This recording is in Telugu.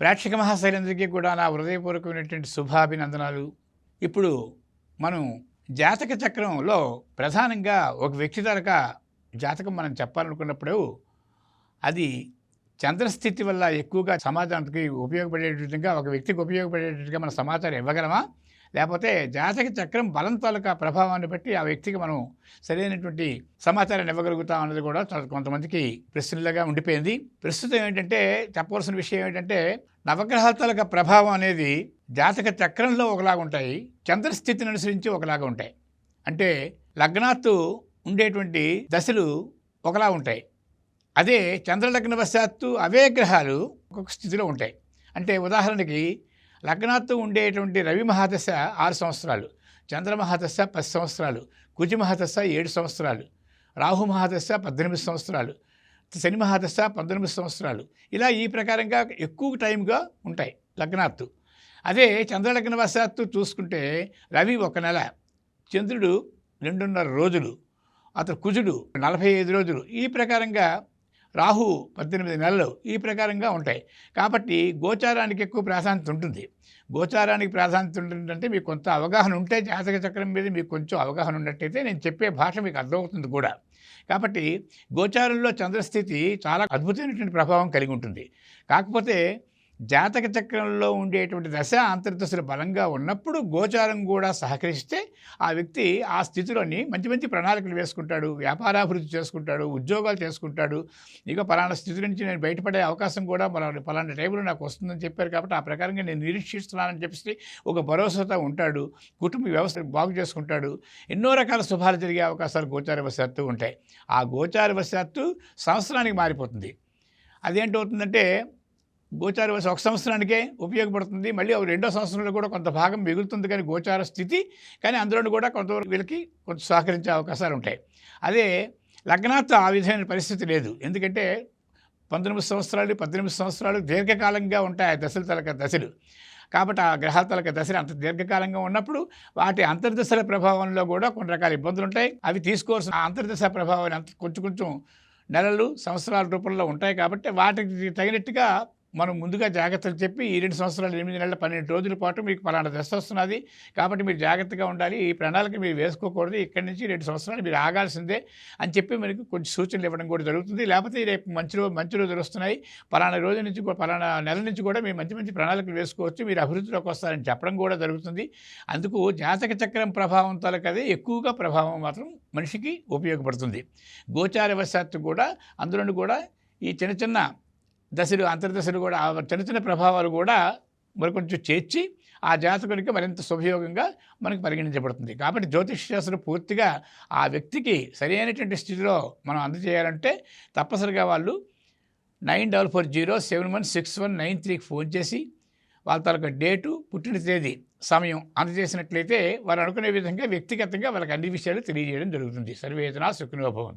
ప్రేక్షక మహాశైలందరికీ కూడా నా హృదయపూర్వకమైనటువంటి శుభాభినందనాలు. ఇప్పుడు మనం జాతక చక్రంలో ప్రధానంగా ఒక వ్యక్తి తరక జాతకం మనం చెప్పాలనుకున్నప్పుడు అది చంద్రస్థితి వల్ల ఎక్కువగా సమాజానికి ఉపయోగపడే విధంగా ఒక వ్యక్తికి ఉపయోగపడేటట్టుగా మన సమాచారం ఇవ్వగలమా? లేకపోతే జాతక చక్రం బలం తాలూకా ప్రభావాన్ని బట్టి ఆ వ్యక్తికి మనం సరైనటువంటి సమాచారాన్ని ఇవ్వగలుగుతాం అన్నది కూడా కొంతమందికి ప్రశ్నలుగా ఉండిపోయింది. ప్రస్తుతం ఏంటంటే చెప్పవలసిన విషయం ఏంటంటే నవగ్రహాల తాలూకా ప్రభావం అనేది జాతక చక్రంలో ఒకలాగా ఉంటాయి చంద్రస్థితిని అనుసరించి ఒకలాగా ఉంటాయి. అంటే లగ్నాత్తు ఉండేటువంటి దశలు ఒకలా ఉంటాయి. అదే చంద్రలగ్న వశాత్తు అవే గ్రహాలు ఒక్కొక్క స్థితిలో ఉంటాయి. అంటే ఉదాహరణకి లగ్నాత్తు ఉండేటువంటి రవి మహాదశ ఆరు సంవత్సరాలు చంద్ర మహాదశ పది సంవత్సరాలు కుజి మహాదశ ఏడు సంవత్సరాలు రాహు మహాదశ పద్దెనిమిది సంవత్సరాలు శని మహాదశ పంతొమ్మిది సంవత్సరాలు. ఇలా ఈ ప్రకారంగా ఎక్కువ టైంగా ఉంటాయి లగ్నాత్తు. అదే చంద్రలగ్న వశాత్తు చూసుకుంటే రవి ఒక నెల చంద్రుడు రెండున్నర రోజులు అతను కుజుడు నలభై ఐదు రోజులు. ఈ ప్రకారంగా రాహు పద్దెనిమిది నెలలు ఈ ప్రకారంగా ఉంటాయి. కాబట్టి గోచారానికి ఎక్కువ ప్రాధాన్యత ఉంటుంది. గోచారానికి ప్రాధాన్యత ఉంటుందంటే మీకు కొంత అవగాహన ఉంటే జాతక చక్రం మీద మీకు కొంచెం అవగాహన ఉన్నట్టయితే నేను చెప్పే భాష మీకు అర్థమవుతుంది కూడా. కాబట్టి గోచారంలో చంద్రస్థితి చాలా అద్భుతమైనటువంటి ప్రభావం కలిగి ఉంటుంది. కాకపోతే జాతక చక్రంలో ఉండేటువంటి దశ అంతర్దశలు బలంగా ఉన్నప్పుడు గోచారం కూడా సహకరిస్తే ఆ వ్యక్తి ఆ స్థితిలోని మంచి మంచి ప్రణాళికలు వేసుకుంటాడు వ్యాపారాభివృద్ధి చేసుకుంటాడు ఉద్యోగాలు చేసుకుంటాడు. ఇక పలానా స్థితి నుంచి నేను బయటపడే అవకాశం కూడా మన పలానా టైంలో నాకు వస్తుందని చెప్పారు కాబట్టి ఆ ప్రకారంగా నేను నిరీక్షిస్తున్నానని చెప్పేసి ఒక భరోసాతో ఉంటాడు. కుటుంబ వ్యవస్థ బాగు చేసుకుంటాడు. ఎన్నో రకాల శుభాలు జరిగే అవకాశాలు గోచార వశాత్తు ఉంటాయి. ఆ గోచార వశాత్తు సంవత్సరానికి మారిపోతుంది. అదేంటవుతుందంటే గోచార వయసు ఒక సంవత్సరానికే ఉపయోగపడుతుంది. మళ్ళీ ఒక రెండో సంవత్సరంలో కూడా కొంత భాగం మిగులుతుంది కానీ గోచార స్థితి. కానీ అందులో కూడా కొంతవరకు వీళ్ళకి కొంత సహకరించే అవకాశాలు ఉంటాయి. అదే లగ్నాతో ఆ విధమైన పరిస్థితి లేదు. ఎందుకంటే పంతొమ్మిది సంవత్సరాలు పద్దెనిమిది సంవత్సరాలు దీర్ఘకాలంగా ఉంటాయి ఆ దశల తలక దశలు. కాబట్టి ఆ గ్రహాల తలక దశలు అంత దీర్ఘకాలంగా ఉన్నప్పుడు వాటి అంతర్దశల ప్రభావంలో కూడా కొన్ని రకాల ఇబ్బందులు ఉంటాయి. అవి తీసుకోవాల్సిన అంతర్దశ ప్రభావాన్ని అంత కొంచెం కొంచెం నెలలు సంవత్సరాల రూపంలో ఉంటాయి కాబట్టి వాటికి తగినట్టుగా మనం ముందుగా జాగ్రత్తలు చెప్పి ఈ రెండు సంవత్సరాలు ఎనిమిది నెలల పన్నెండు రోజుల పాటు మీకు పలానా దశ వస్తున్నది. కాబట్టి మీరు జాగ్రత్తగా ఉండాలి. ఈ ప్రణాళిక మీరు వేసుకోకూడదు. ఇక్కడి నుంచి రెండు సంవత్సరాలు మీరు ఆగాల్సిందే అని చెప్పి మనకి కొంచెం సూచనలు ఇవ్వడం కూడా జరుగుతుంది. లేకపోతే రేపు మంచి రోజు మంచి రోజులు వస్తున్నాయి. పలానా రోజు నుంచి కూడా పలానా నెల నుంచి కూడా మీరు మంచి మంచి ప్రణాళికలు వేసుకోవచ్చు. మీరు అభివృద్ధిలోకి వస్తారని చెప్పడం కూడా జరుగుతుంది. అందుకు జాతక చక్రం ప్రభావం తలకదే. ఎక్కువగా ప్రభావం మాత్రం మనిషికి ఉపయోగపడుతుంది. గోచార వశాత్తు కూడా అందులో కూడా ఈ చిన్న చిన్న దశలు అంతర్దశలు కూడా చిన్న చిన్న ప్రభావాలు కూడా మరి కొంచెం చేర్చి ఆ జాతకునికి మరింత శుభయోగంగా మనకు పరిగణించబడుతుంది. కాబట్టి జ్యోతిష్ శాస్త్రం పూర్తిగా ఆ వ్యక్తికి సరైనటువంటి స్థితిలో మనం అందజేయాలంటే తప్పనిసరిగా వాళ్ళు nine double four zero seven one six one nine త్రీకి ఫోన్ చేసి వాళ్ళ తాలూకా డేటు పుట్టిన తేదీ సమయం అందజేసినట్లయితే వారు అనుకునే విధంగా వ్యక్తిగతంగా వాళ్ళకి అన్ని విషయాలు తెలియజేయడం జరుగుతుంది. సర్వేదన సుఖినోభవంతు